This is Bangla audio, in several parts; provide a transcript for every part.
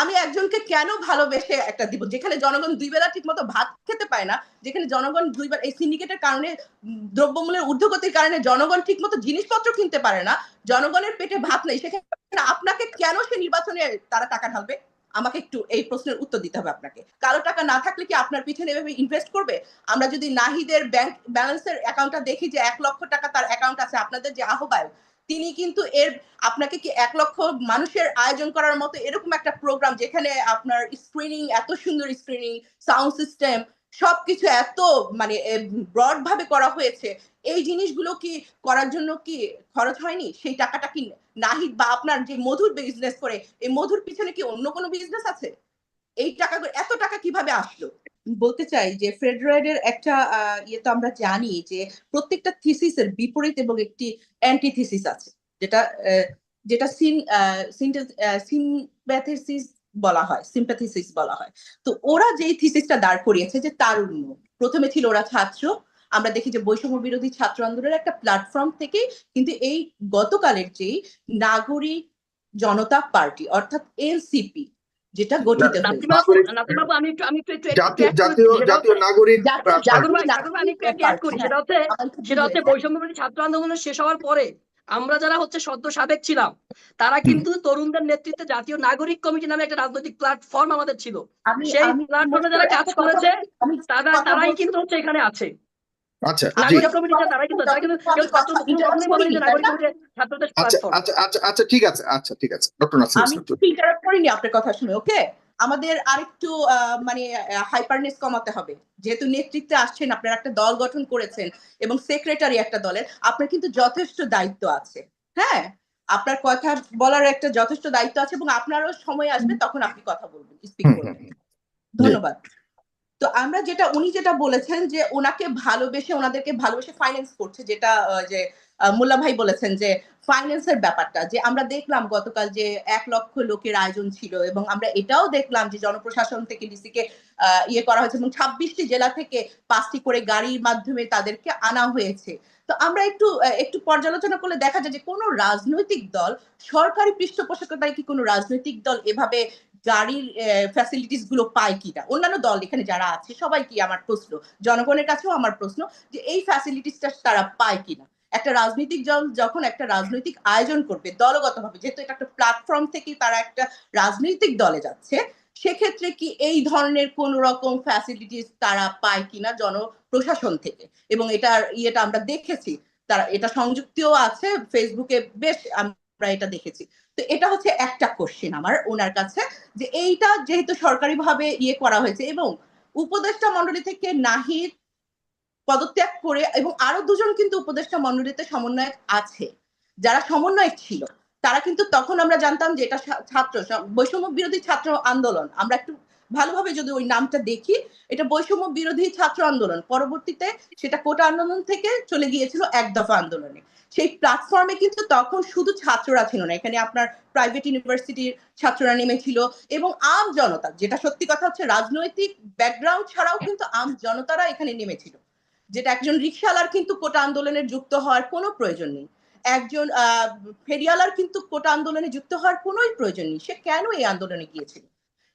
আমি একজনকে কেন ভালোবেসে একটা দিব? যেখানে জনগণ দুই বেলা ঠিক মতো ভাত খেতে পায় না, যেখানে জনগণ দুইবার এই সিন্ডিকেটের কারণে, দ্রব্যমূল্যের ঊর্ধ্বগতির কারণে জনগণ ঠিক মতো জিনিসপত্র কিনতে পারে না, জনগণের পেটে ভাত নেই, সেখানে আপনাকে কেন সে নির্বাচনে তারা টাকা ঢালবে? আমাকে একটু এই প্রশ্নের উত্তর দিতে হবে আপনাকে। কালো টাকা না থাকলে কি আপনার পিছনে এভাবে ইনভেস্ট করবে? আমরা যদি নাহিদের ব্যাংক ব্যালেন্সের অ্যাকাউন্টটা দেখি যে এক লক্ষ টাকা তার অ্যাকাউন্ট আছে, আপনাদের যে আহ্বায়ক তিনি কিন্তু এর, আপনাকে কি এক লক্ষ মানুষের আয়োজন করার মতো এরকম একটা প্রোগ্রাম যেখানে আপনার স্ক্রিনিং এত সুন্দর স্ক্রিনিং সাউন্ড সিস্টেম সবকিছু এত মানে ব্রড ভাবে করা হয়েছে। এই জিনিসগুলো কি করার জন্য কি খরচ হয়নি? সেই টাকাটা কি নাহিদ বা আপনার যে মধুর বিজনেস করে, এই মধুর পিছনে কি অন্য কোনো বিজনেস আছে? এই টাকা এত টাকা কীভাবে আসলো? বলতে চাই যে ফেডারেলের একটা ইয়ে তো আমরা জানি যে প্রত্যেকটা থিসিসের বিপরীত এবং একটি অ্যান্টিথিসিস আছে। যেটা যেটা সিন সিম্প্যাথিসিস বলা হয়, সিম্প্যাথিসিস বলা হয়। তো ওরা যেই থিসিসটা দাঁড় করিয়েছে যে তারুণ্য, প্রথমে ছিল ওরা ছাত্র, আমরা দেখি যে বৈষম্য বিরোধী ছাত্র আন্দোলনের একটা প্ল্যাটফর্ম থেকে কিন্তু এই গতকালের যেই নাগরিক জনতা পার্টি, অর্থাৎ এনসিপি যেটা গঠিত আমি একটু আমি একটু জাতীয় নাগরিক হচ্ছে সেটা হচ্ছে বৈষম্য ছাত্র আন্দোলনের শেষ হওয়ার পরে আমরা যারা হচ্ছে সদ্য সাবেক ছিলাম তারা কিন্তু তরুণদের নেতৃত্বে জাতীয় নাগরিক কমিটি নামে একটা রাজনৈতিক প্ল্যাটফর্ম আমাদের ছিল। সেই প্ল্যাটফর্মে যারা কাজ করেছে তারা তারাই কিন্তু হচ্ছে এখানে আছে। আচ্ছা আচ্ছা প্ল্যাটফর্ম আচ্ছা আচ্ছা আচ্ছা ঠিক আছে আচ্ছা ঠিক আছে ডক্টর নাসির আমি ইসলাম ইন্টারাপ্ট করিনি আপনার কথা শুনে ওকে আমাদের আরেকটু আহ, মানে হাইপারনেস কমাতে হবে। যেহেতু নেতৃত্বে আসছেন আপনারা একটা দল গঠন করেছেন এবং সেক্রেটারি একটা দলের আপনার কিন্তু যথেষ্ট দায়িত্ব আছে হ্যাঁ? আপনার কথা বলার একটা যথেষ্ট দায়িত্ব আছে এবং আপনারও সময় আসবে তখন আপনি কথা বলবেন স্পিক করবেন। ধন্যবাদ। তো আমরা যেটা উনি যেটা বলেছেন যে ওনাকে ভালোবেসে ওনাদেরকে ভালোবেসে ফাইন্যান্স করছে যেটা যে মোল্লা ভাই বলেছেন যে ফাইন্যান্সের ব্যাপারটা যে আমরা দেখলাম গতকাল যে এক লক্ষ লোকের আয়োজন ছিল এবং আমরা এটাও দেখলাম যে জনপ্রশাসন থেকে ডিসি কে আহ, ইয়ে করা হয়েছে এবং ছাব্বিশটি জেলা থেকে পাঁচটি করে গাড়ির মাধ্যমে তাদেরকে আনা হয়েছে। তো আমরা একটু একটু পর্যালোচনা করলে দেখা যায় যে কোনো রাজনৈতিক দল সরকারি পৃষ্ঠপোষকতায় কি কোনো রাজনৈতিক দল এভাবে গাড়ির ফ্যাসিলিটিসগুলো পায় কিনা? অন্যান্য দল এখানে যারা আছে সবাই কি আমার প্রশ্ন, জনগণের কাছেও আমার প্রশ্ন যে এই ফ্যাসিলিটিসটা তারা পায় কিনা? একটা রাজনৈতিক দল যখন একটা রাজনৈতিক আয়োজন করবে, দলগতভাবে, যেহেতু এটা একটা প্ল্যাটফর্ম থেকে তারা একটা রাজনৈতিক দলে যাচ্ছে, সেক্ষেত্রে কি এই ধরনের কোন রকম ফ্যাসিলিটিস তারা পায় কিনা জনপ্রশাসন থেকে? এবং এটার ইয়েটা আমরা দেখেছি, তারা, এটা সংযুক্তিও আছে ফেসবুকে বেশ আমরা এটা দেখেছি। তো এটা হচ্ছে একটা কোশ্চেন আমার ওনার কাছে যে এইটা যেহেতু সরকারিভাবে ইয়ে করা হয়েছে এবং উপদেষ্টা মন্ডলী থেকে নাহিদ পদত্যাগ করে এবং আরও দুজন কিন্তু উপদেষ্টা মন্ডলীতে সমন্বয়ক আছে, যারা সমন্বয়ক ছিল, তারা কিন্তু তখন আমরা জানতাম যে এটা ছাত্র বৈষম্য বিরোধী ছাত্র আন্দোলন, আমরা একটু ভালোভাবে যদি ওই নামটা দেখি এটা বৈষম্য বিরোধী ছাত্র আন্দোলন। পরবর্তীতে সেটা কোটা আন্দোলন থেকে চলে গিয়েছিল এক দফা আন্দোলনে। সেই প্ল্যাটফর্মে কিন্তু তখন শুধু ছাত্ররা ছিল না এখানে আপনার প্রাইভেট ইউনিভার্সিটির ছাত্ররা নেমেছিল এবং আম জনতা যেটা সত্যি কথা হচ্ছে রাজনৈতিক ব্যাকগ্রাউন্ড ছাড়াও কিন্তু আম জনতারা এখানে নেমেছিল। যেটা একজন রিক্সাওয়ালার কিন্তু কোটা আন্দোলনে যুক্ত হওয়ার কোনো প্রয়োজন নেই। একজন আহ, ফেরিওয়ালার কিন্তু কোটা আন্দোলনে যুক্ত হওয়ার কোনোই প্রয়োজন নেই। সে কেন এই আন্দোলনে গিয়েছিল?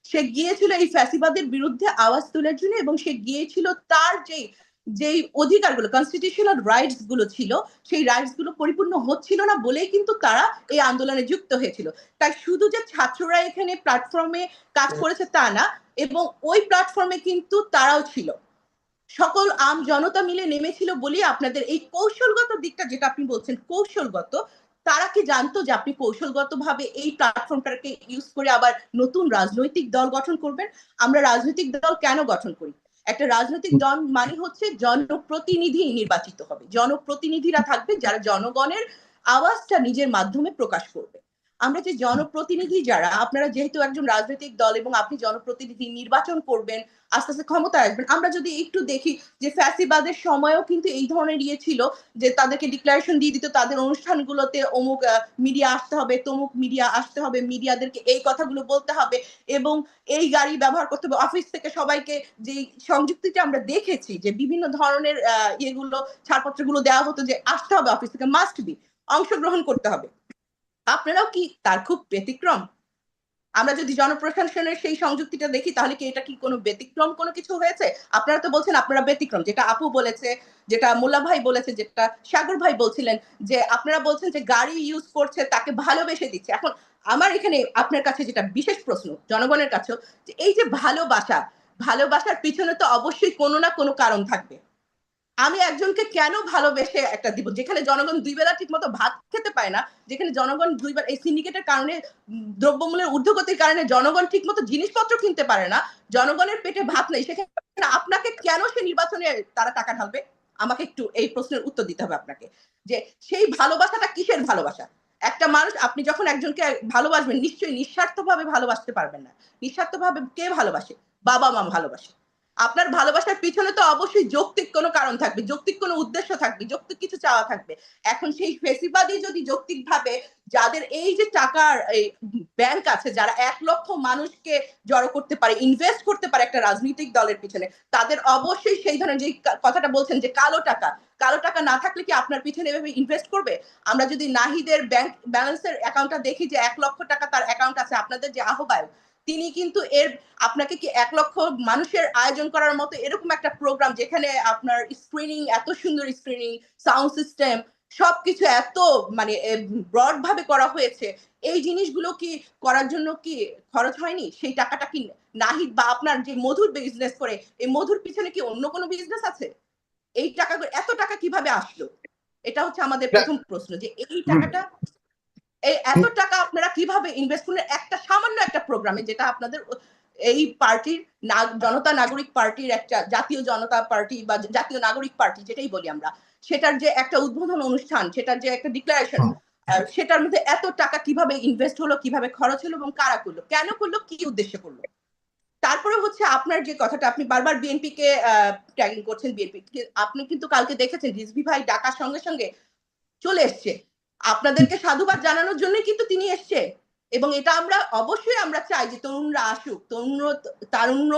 সে গিয়েছিল এই ফ্যাসিবাদের বিরুদ্ধে আওয়াজ তোলার জন্য এবং সে গিয়েছিল তার যেই যেই অধিকারগুলো কনস্টিটিউশনাল রাইটসগুলো ছিল, সেই রাইটসগুলো পরিপূর্ণ হচ্ছিল না বলেই কিন্তু তারা এই আন্দোলনে যুক্ত হয়েছিল। তাই শুধু যে ছাত্ররা এখানে প্ল্যাটফর্মে কাজ করেছে তা না, এবং ওই প্ল্যাটফর্মে কিন্তু তারাও ছিল। সকল আম জনতা মিলে নেমেছিল বলে আপনাদের এই কৌশলগত দিকটা যেটা আপনি বলছেন, কৌশলগত তারা কি জানতো যে আপনি কৌশলগত ভাবে এই প্ল্যাটফর্মটাকে ইউজ করে আবার নতুন রাজনৈতিক দল গঠন করবেন? আমরা রাজনৈতিক দল কেন গঠন করি? একটা রাজনৈতিক দল মানে হচ্ছে জনপ্রতিনিধি নির্বাচিত হবে। জনপ্রতিনিধিরা থাকবে যারা জনগণের আওয়াজটা নিজের মাধ্যমে প্রকাশ করবে। আমরা যে জনপ্রতিনিধি যারা, আপনারা যেহেতু একজন রাজনৈতিক দল এবং আপনি জনপ্রতিনিধি নির্বাচন করবেন, আস্তে আস্তে ক্ষমতায় আসবেন, আমরা যদি একটু দেখি যে ফ্যাসিবাদের সময়ও কিন্তু এই ধরনের ইয়ে ছিল, যে তাদেরকে ডিক্লারেশন দিয়ে দিত, তাদের অনুষ্ঠানগুলোতে অমুক মিডিয়া আসতে হবে, তমুক মিডিয়া আসতে হবে মিডিয়াদেরকে এই কথাগুলো বলতে হবে এবং এই গাড়ি ব্যবহার করতে হবে অফিস থেকে সবাইকে যে সংযুক্তিটা আমরা দেখেছি, যে বিভিন্ন ধরনের ইয়েগুলো, ছাড়পত্রগুলো দেওয়া হতো যে আসতে হবে অফিস থেকে মাস্ট বি অংশগ্রহণ করতে হবে। আপনারাও কি তার খুব ব্যতিক্রম? আমরা যদি জনপ্রশাসনের সেই সংযুক্তিটা দেখি, তাহলে কি এটা কি কোনো ব্যতিক্রম কোনো কিছু হয়েছে? আপনারা তো বলছেন আপনারা ব্যতিক্রম, যেটা আপু বলেছে, যেটা মোল্লা ভাই বলেছে, যেটা সাগর ভাই বলছিলেন, যে আপনারা বলছেন যে গাড়ি ইউজ করছে, তাকে ভালোবেসে দিচ্ছে। এখন আমার এখানে আপনার কাছে যেটা বিশেষ প্রশ্ন, জনগণের কাছেও, যে এই যে ভালোবাসা, ভালোবাসার পিছনে তো অবশ্যই কোনো না কোনো কারণ থাকবে। আমি একজনকে কেন ভালোবেসে একটা দিব? যেখানে জনগণ দুই বেলা ঠিক মতো ভাত খেতে পায় না, যেখানে জনগণ দুইবার এই সিন্ডিকেটের কারণে, দ্রব্যমূল্যের ঊর্ধ্বগতির কারণে জনগণ ঠিক মতো জিনিসপত্র কিনতে পারে না, জনগণের পেটে ভাত নেই, সেখানে আপনাকে কেন সে নির্বাচনে তারা টাকা ঢালবে? আমাকে একটু এই প্রশ্নের উত্তর দিতে হবে আপনাকে, যে সেই ভালোবাসাটা কিসের ভালোবাসা? একটা মানুষ, আপনি যখন একজনকে ভালোবাসবেন, নিশ্চয়ই নিঃস্বার্থভাবে ভালোবাসতে পারবেন না। নিঃস্বার্থভাবে কে ভালোবাসে? বাবা মা ভালোবাসে। আপনার ভালোবাসার পিছনে তো অবশ্যই যৌক্তিক কোনো কারণ থাকবে, যৌক্তিক কোনো উদ্দেশ্য থাকবে, যৌক্তিক কিছু চাওয়া থাকবে। এখন সেই ফেসিবাদী যদি যৌক্তিক ভাবে যাদের এই যে টাকার এই ব্যাংক আছে, যারা এক লক্ষ মানুষকে জড়ো করতে পারে ইনভেস্ট করতে পারে একটা রাজনৈতিক দলের পিছনে, তাদের অবশ্যই সেই ধরনের যে কথাটা বলছেন যে কালো টাকা কালো টাকা না থাকলে কি আপনার পিছনে এভাবে ইনভেস্ট করবে? আমরা যদি নাহিদের ব্যাংক ব্যালেন্সের অ্যাকাউন্টটা দেখি যে এক লক্ষ টাকা তার অ্যাকাউন্ট আছে, আপনাদের যে আহ্বায়ক তিনি কিন্তু এর আপনাকে কি এক লক্ষ মানুষের আয়োজন করার মতো এরকম একটা প্রোগ্রাম যেখানে আপনার স্ক্রিনিং এত সুন্দর স্ক্রিনিং সাউন্ড সিস্টেম সবকিছু এত মানে ব্রড ভাবে করা হয়েছে এই জিনিসগুলো কি করার জন্য কি খরচ হয়নি? সেই টাকাটা কি নাহিদ বা আপনার যে মধুর বিজনেস করে এই মধুর পিছনে কি অন্য কোনো বিজনেস আছে? এই টাকা এত টাকা কীভাবে আসলো? এটা হচ্ছে আমাদের প্রথম প্রশ্ন যে এই টাকাটা এই এত টাকা আপনারা কীভাবে ইনভেস্ট করলেন? একটা সামান্য একটা প্রোগ্রামে যেটা আপনাদের এই পার্টির জনতা নাগরিক পার্টির একটা জাতীয় জনতা পার্টি বা জাতীয় নাগরিক পার্টি যেটাই বলি আমরা সেটার যে একটা উদ্বোধন অনুষ্ঠান সেটার যে একটা ডিক্লারেশন সেটার মধ্যে এত টাকা কীভাবে ইনভেস্ট হলো কীভাবে খরচ হলো এবং কারা করল কেন করল কি উদ্দেশ্যে করল? তারপরে হচ্ছে আপনার যে কথাটা আপনি বারবার বিএনপি কে ট্যাগিং করছেন বিএনপি আপনি কিন্তু কালকে দেখেছেন রিজভি ভাই ডাকার সঙ্গে সঙ্গে চলে এসছে। আপনাদেরকে সাধুবাদ জানানোর জন্যই কিন্তু তিনি এসছে। এবং এটা আমরা অবশ্যই আমরা চাই যে তরুণরা আসুক তরুণ তারুণ্য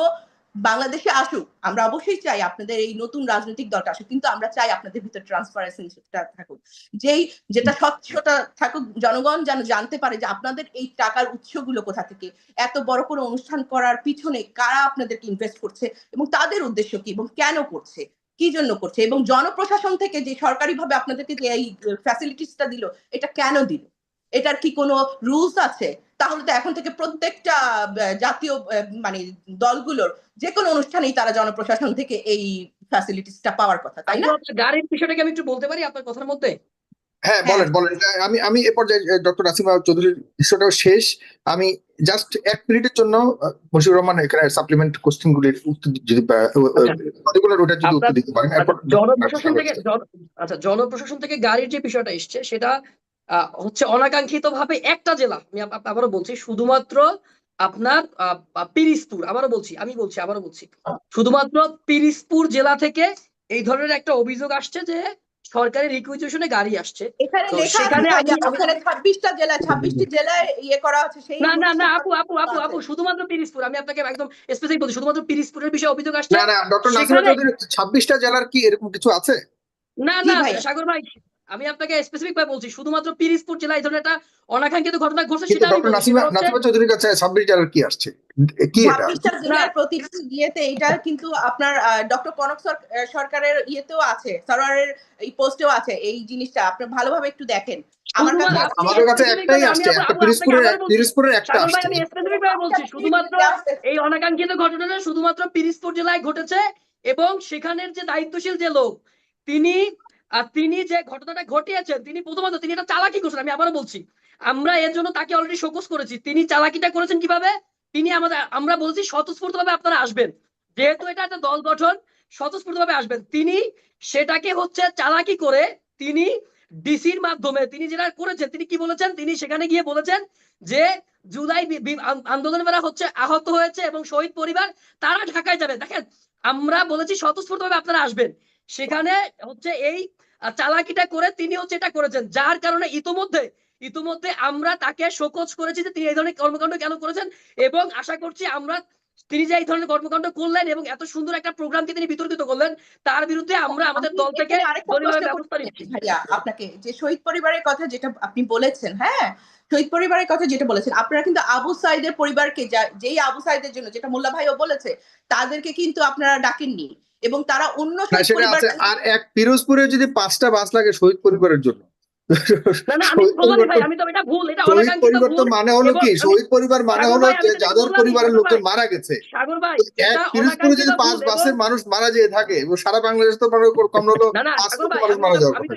বাংলাদেশে আসুক। আমরা অবশ্যই চাই আপনাদের এই নতুন রাজনৈতিক দলটা আসুক। কিন্তু আমরা চাই আপনাদের ভিতর ট্রান্সপারেন্সিটা থাকুক। যেই যেটা স্বচ্ছতা থাকুক, জনগণ যেন জানতে পারে যে আপনাদের এই টাকার উৎসগুলো কোথা থেকে, এত বড় কোনো অনুষ্ঠান করার পিছনে কারা আপনাদেরকে ইনভেস্ট করছে এবং তাদের উদ্দেশ্য কি এবং কেন করছে। কি জন্য করছে? এবং জনপ্রশাসন থেকে যে সরকারিভাবে আপনাদেরকে যে এই ফ্যাসিলিটিসটা দিল, এটা কেন দিল? এটার কি কোনো রুলস আছে? তাহলে তো এখন থেকে প্রত্যেকটা জাতীয় মানে দলগুলোর যে কোনো অনুষ্ঠানেই তারা জনপ্রশাসন থেকে এই ফ্যাসিলিটিসটা পাওয়ার কথা, তাই না? গাড়ির বিষয়টাকে আমি একটু বলতে পারি আপনার কথার মধ্যে? হ্যাঁ বলেন বলেন। আমি আমি এ পর্যায়ে ডক্টর নাসিমা চৌধুরীর বিষয়টাও শেষ। আমি জাস্ট এক মিনিটের জন্য মুশিউর রহমান এখানে সাপ্লিমেন্ট কোশ্চেন গুলির উত্তর যদি পার্টিকুলার ওটা যদি উত্তর দিতে পারেন জনপ্রশাসন থেকে আচ্ছা। জনপ্রশাসন থেকে গাড়ির যে বিষয়টা এসছে সেটা হচ্ছে অনাকাঙ্ক্ষিত ভাবে একটা জেলা আমি আবারও বলছি শুধুমাত্র আপনার পিরিসপুর আবারও বলছি আমি বলছি আবারও বলছি। শুধুমাত্র পিরিসপুর জেলা থেকে এই ধরনের একটা অভিযোগ আসছে যে সরকারি রিকুইজিশনে গাড়ি আসছে। এখানে ছাব্বিশটা আছে ওখানে 26টা জেলা 26টি জেলায় ইয়ে করা হচ্ছে সেই না না না আপু আপু আপু আপু শুধুমাত্র পিরিসপুর আমি আপনাকে একদম স্পেসিফিক বলছি শুধুমাত্র পিরিসপুরের বিষয়ে অভিযোগ আসছে। না না ডক্টর 26টা জেলার কি এরকম কিছু আছে? না না সাগর ভাই আমি আপনাকে স্পেসিফিক ভাবে বলছি শুধুমাত্র পিরিসপুর জেলায় এই ধরনের একটা অনাকাঙ্ক্ষিত ঘটনা ঘটছে সেটা আমি ডক্টর নাসিমা চৌধুরীর কাছে 26 জেলার কি আসছে? কি এটা? 26টা জেলার প্রতিটি ইয়েতে এটা কিন্তু আপনার ডক্টর কনক সরকারের ইয়েতেও আছে সরকারের এই পোস্টেও আছে এই জিনিসটা আপনি ভালোভাবে একটু দেখেন। আমার কাছে আমাদের কাছে একটাই আসছে একটা পিরিসপুরের পিরিসপুরের একটা আসছে। আমি স্পেসিফিক ভাবে বলছি শুধুমাত্র এই অনাকাঙ্ক্ষিত ঘটনাটা শুধুমাত্র পিরিসপুর জেলায় ঘটেছে এবং সেখানের যে দায়িত্বশীল যে লোক তিনি আর তিনি যে ঘটনাটা ঘটিয়েছেন, তিনি প্রথমত তিনি এটা চালাকি করছেন, আমি আবারও বলছি। আমরা এর জন্য তাকে অলরেডি শোকস করেছি। তিনি চালাকিটা করেছেন কীভাবে? তিনি আমাদের, আমরা বলছি স্বতঃস্ফূর্ত ভাবে আপনারা আসবেন। যেহেতু এটা একটা দল গঠন স্বতঃস্ফূর্ত ভাবে আসবেন। তিনি সেটাকে হচ্ছে চালাকি করে তিনি ডিসির মাধ্যমে, তিনি যেটা করেছেন, তিনি কি বলেছেন? তিনি সেখানে গিয়ে বলেছেন যে জুলাই আন্দোলনের হচ্ছে আহত হয়েছে এবং শহীদ পরিবার তারা ঢাকায় যাবে। দেখেন, আমরা বলেছি স্বতঃস্ফূর্ত ভাবে আপনারা আসবেন। সেখানে হচ্ছে এই চালাকিটা করে তিনি হচ্ছে এটা করেছেন। যার কারণে ইতোমধ্যে ইতোমধ্যে আমরা তাকে শোকজ করেছি যে তিনি এই ধরনের কর্মকাণ্ড কেন করেছেন এবং আশা করছি আমরা তিনি যে এই ধরনের কর্মকাণ্ড করলেন এবং এত সুন্দর একটা প্রোগ্রামকে তিনি বিতর্কিত করলেন তার বিরুদ্ধে আমরা আমাদের দল থেকে আপনাকে যে শহীদ পরিবারের কথা যেটা আপনি বলেছেন হ্যাঁ? শহীদ পরিবারের কথা যেটা বলেছেন আপনারা কিন্তু আবু সাইদের পরিবারকে যেই আবু সাইদের জন্য যেটা মোল্লা ভাইও বলেছে তাদেরকে কিন্তু আপনারা ডাকেননি। এবং তারা অন্য আর এক পিরোজপুরে যদি পাঁচটা বাস লাগে শহীদ পরিবারের জন্য। না না আমি শহীদ বললাম ভাই পরিবার তো- আমি তো এটা ভুল এটা শহীদ অনাকাঙ্ক্ষিত পরিবার তো ভুল। মানে হলো কি? শহীদ পরিবার মানে হলো যে যাদের পরিবারের লোকজন মারা গেছে। সাগর ভাই এক এটা পিরোজপুরে যদি পাঁচ বাসের মানুষ মারা যেয়ে থাকে এবং সারা বাংলাদেশ তো কম হলো না না পাঁচ সাগর কোটি ভাই মানুষ মারা যাওয়ার কথা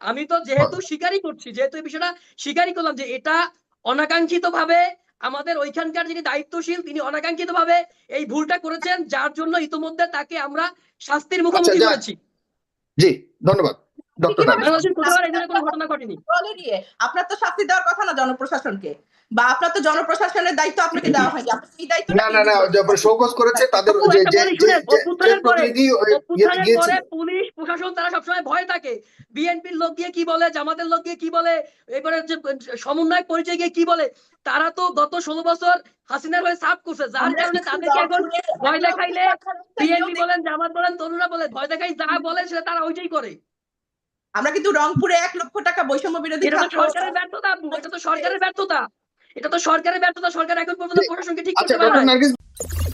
আমি তো যেহেতু স্বীকারই করছি যেহেতু এই বিষয়টা স্বীকারই করলাম যে এটা অনাকাঙ্ক্ষিত ভাবে আমাদের ওইখানকার যিনি দায়িত্বশীল তিনি অনাকাঙ্ক্ষিত ভাবে এই ভুলটা করেছেন যার জন্য ইতোমধ্যে তাকে আমরা শাস্তির মুখোমুখি আচ্ছা, করেছি। জি ধন্যবাদ। আপনার তো শাস্তি দেওয়ার কথা না জনপ্রশাসনকে। বা আপনার তো জনপ্রশাসনের দায়িত্ব আপনাকে দেওয়া হয়নি। আপনি দায়িত্ব না না না শোকজ করেছে তাদের যে যে বলি যে শুনেন, যে- যে অভ্যুত্থানের পরে- প্রতিনিধি ওই ইয়েতে অভ্যুত্থানের গিয়েছিল পরে পুলিশ প্রশাসন তারা সবসময় ভয় থাকে। বিএনপির লোক গিয়ে কি বলে জামাতের লোক গিয়ে কি বলে এবারে যে সমন্বয় পরিচয় গিয়ে কি বলে তারা তো গত ষোলো বছর হাসিনার হয়ে সাফ করছে। যার কারণে তাদেরকে এখন ভয় দেখাইলে বিএনপি বলেন জামাত বলেন তরুণরা বলে ভয় দেখাই যা বলে সেটা তারা ওইটাই করে। আমরা কিন্তু রংপুরে এক লক্ষ টাকা বৈষম্য বিরোধী এটা তো সরকারের ব্যর্থতা এটা তো সরকারের ব্যর্থতা। এটা তো সরকারের ব্যর্থতা সরকার এখন পর্যন্ত প্রশাসনকে ঠিক আচ্ছা করতে পারে